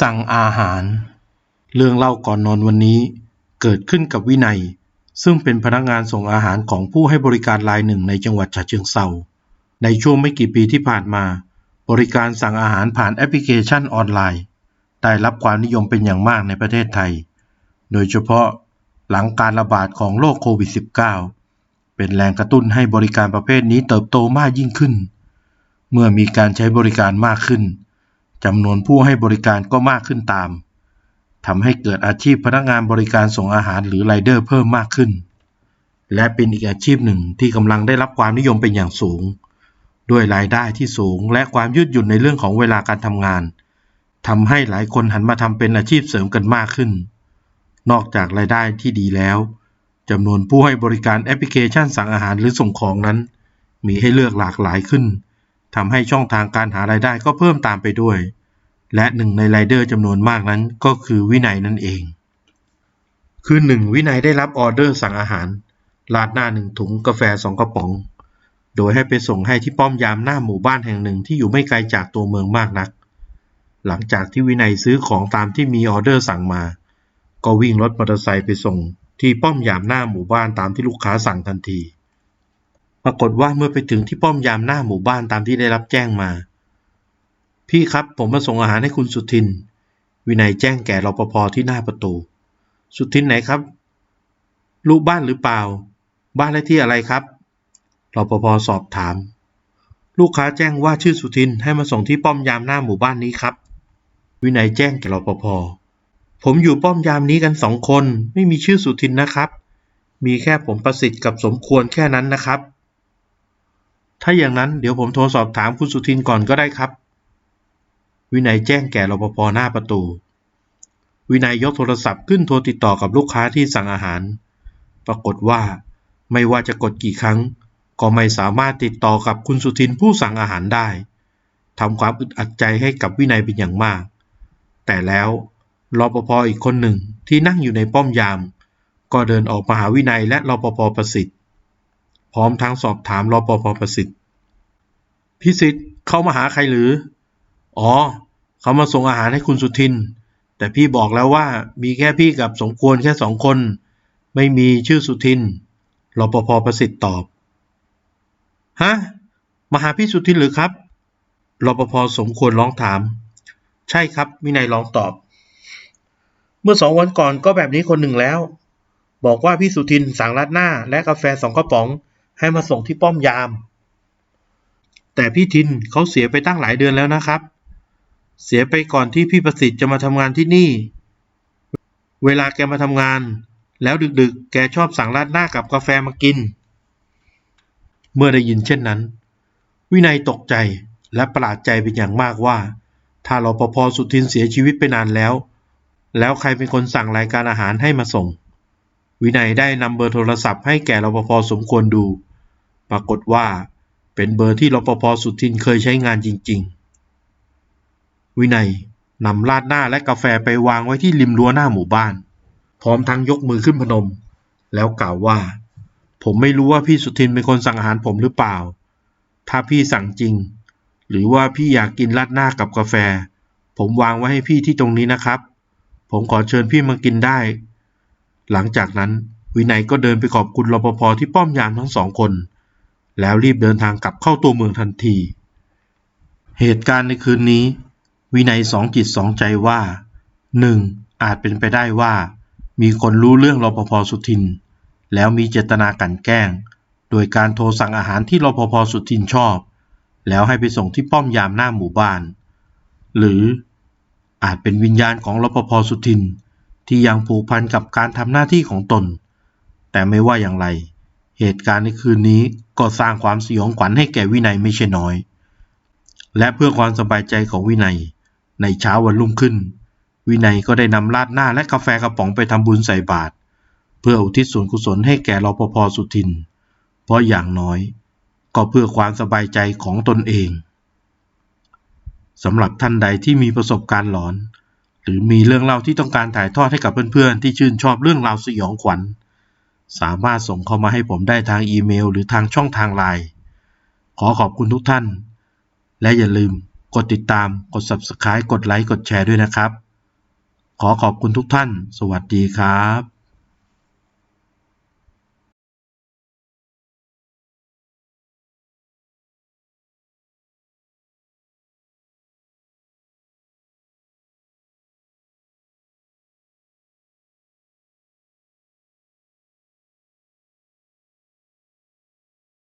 สั่งอาหาร เรื่องเล่าก่อนนอนวันนี้ เกิดขึ้นกับวินัย ซึ่งเป็นพนักงานส่งอาหารของผู้ให้บริการรายหนึ่งในจังหวัดฉะเชิงเทราในช่วงไม่กี่ปีที่ผ่านมา บริการสั่งอาหารผ่านแอปพลิเคชันออนไลน์ ได้รับความนิยมเป็นอย่างมากในประเทศไทย โดยเฉพาะหลังการระบาดของโรคโควิด -19 เป็นแรงกระตุ้นให้บริการประเภทนี้เติบโตมากยิ่งขึ้น เมื่อมีการใช้บริการมากขึ้น จำนวนผู้ให้บริการก็มากขึ้นตามทำให้เกิดอาชีพพนักงานบริการส่งอาหารหรือไรเดอร์เพิ่มมากขึ้น และเป็นอีกอาชีพหนึ่งที่กำลังได้รับความนิยมเป็นอย่างสูง ด้วยรายได้ที่สูงและความยืดหยุ่นในเรื่องของเวลาการทำงานทำให้หลายคนหันมาทำเป็นอาชีพเสริมกันมากขึ้น นอกจากรายได้ที่ดีแล้วจำนวนผู้ให้บริการแอปพลิเคชันสั่งอาหารหรือส่งของนั้น มีให้เลือกหลากหลายขึ้น ทำให้ช่องทางการหารายได้ก็เพิ่มตามไปด้วย และหนึ่งในไรเดอร์จำนวนมากนั้นก็คือวินัยนั่นเอง คือหนึ่งวินัยได้รับออเดอร์สั่งอาหารราดหน้าหนึ่งถุงกาแฟสองกระป๋อง โดยให้ไปส่งให้ที่ป้อมยามหน้าหมู่บ้านแห่งหนึ่งที่อยู่ไม่ไกลจากตัวเมืองมากนัก หลังจากที่วินัยซื้อของตามที่มีออเดอร์สั่งมา ก็วิ่งรถมอเตอร์ไซค์ไปส่งที่ป้อมยามหน้าหมู่บ้านตามที่ลูกค้าสั่งทันที ปรากฏว่าเมื่อไปถึงที่ป้อมยามหน้าหมู่บ้านตามที่ได้รับแจ้งมา พี่ครับผมมาส่งอาหารให้คุณสุทิน วินัยแจ้งแก่รปภที่หน้าประตู สุทินไหนครับ ลูกบ้านหรือเปล่า บ้านเลขที่อะไรครับรปภสอบถาม ลูกค้าแจ้งว่าชื่อสุทินให้มาส่งที่ป้อมยามหน้าหมู่บ้านนี้ครับ วินัยแจ้งแก่รปภผมอยู่ป้อมยามนี้กันสองคน ไม่มีชื่อสุทินนะครับ มีแค่ผมประสิทธิ์กับสมควรแค่นั้นนะครับ ถ้าอย่างนั้นเดี๋ยวผมโทรสอบถามคุณสุทินก่อนก็ได้ครับ วินัยแจ้งแก่รปภหน้าประตู วินัยยกโทรศัพท์ขึ้นโทรติดต่อกับลูกค้าที่สั่งอาหาร ปรากฏว่า ไม่ว่าจะกดกี่ครั้ง ก็ไม่สามารถติดต่อกับคุณสุทินผู้สั่งอาหารได้ทำความอึดอัดใจให้กับวินัยเป็นอย่างมาก แต่แล้วรปภอีกคนหนึ่งที่นั่งอยู่ในป้อมยาม ก็เดินออกมาหาวินัยและรปภประสิทธิ์ พร้อมทั้งสอบถามรปภประสิทธิ์ พิสิทธิ์เข้ามาหาใครหรือ อ๋อ เขามาส่งอาหารให้คุณสุทิน แต่พี่บอกแล้วว่ามีแค่พี่กับสมควรแค่สองคน ไม่มีชื่อสุทิน รปภประสิทธิ์ตอบ ฮะ มาหาพี่สุทินหรือครับ รปภสมควรร้องถาม ใช่ครับ วินัยร้องตอบ เมื่อสองวันก่อนก็แบบนี้คนหนึ่งแล้วบอกว่าพี่สุทินสั่งรัดหน้าและกาแฟสองกระป๋อง ให้มาส่งที่ป้อมยาม แต่พี่ทินเขาเสียไปตั้งหลายเดือนแล้วนะครับ เสียไปก่อนที่พี่ประสิทธิ์จะมาทำงานที่นี่ เวลาแกมาทำงาน แล้วดึกๆ แกชอบสั่งราดหน้ากับกาแฟมากิน เมื่อได้ยินเช่นนั้น วินัยตกใจและประหลาดใจเป็นอย่างมากว่า ถ้ารปภสุทินเสียชีวิตไปนานแล้ว แล้วใครเป็นคนสั่งรายการอาหารให้มาส่ง วินัยได้นำเบอร์โทรศัพท์ให้แก่รปภสมควรดู ปรากฏว่าเป็นเบอร์ที่รปภสุทินเคยใช้งานจริง ๆ วินัยนำราดหน้าและกาแฟไปวางไว้ที่ริมรั้วหน้าหมู่บ้าน พร้อมทั้งยกมือขึ้นพนม แล้วกล่าวว่า ผมไม่รู้ว่าพี่สุทินเป็นคนสั่งอาหารผมหรือเปล่า ถ้าพี่สั่งจริง หรือว่าพี่อยากกินราดหน้ากับกาแฟ ผมวางไว้ให้พี่ที่ตรงนี้นะครับ ผมขอเชิญพี่มากินได้ หลังจากนั้นวินัยก็เดินไปขอบคุณรปภที่ป้อมยามทั้งสองคน แล้วรีบเดินทางกลับเข้าตัวเมืองทันที เหตุการณ์ในคืนนี้ วินัยสองจิตสองใจว่า 1. อาจเป็นไปได้ว่า มีคนรู้เรื่องรปภสุทิน แล้วมีเจตนากันแกล้ง โดยการโทรสั่งอาหารที่รปภสุทินชอบ แล้วให้ไปส่งที่ป้อมยามหน้าหมู่บ้าน หรืออาจเป็นวิญญาณของรปภสุทิน ที่ยังผูกพันกับการทำหน้าที่ของตน แต่ไม่ว่าอย่างไร เหตุการณ์ในคืนนี้ก็สร้างความสยองขวัญให้แก่วินัยไม่ใช่น้อย และเพื่อความสบายใจของวินัย ในเช้าวันรุ่งขึ้น วินัยก็ได้นำราดหน้าและกาแฟกระป๋องไปทำบุญใส่บาตรเพื่ออุทิศส่วนกุศลให้แก่รปภสุทิน เพราะอย่างน้อย ก็เพื่อความสบายใจของตนเองสำหรับท่านใดที่มีประสบการณ์หลอน หรือมีเรื่องเล่าที่ต้องการถ่ายทอดให้กับเพื่อนๆที่ชื่นชอบเรื่องราวสยองขวัญ สามารถส่งเข้ามาให้ผมได้ทางอีเมล หรือทางช่องทางไลน์ขอขอบคุณทุกท่าน และอย่าลืมกดติดตามกด Subscribe กดไลค์กดแชร์ด้วยนะครับ ขอขอบคุณทุกท่าน สวัสดีครับ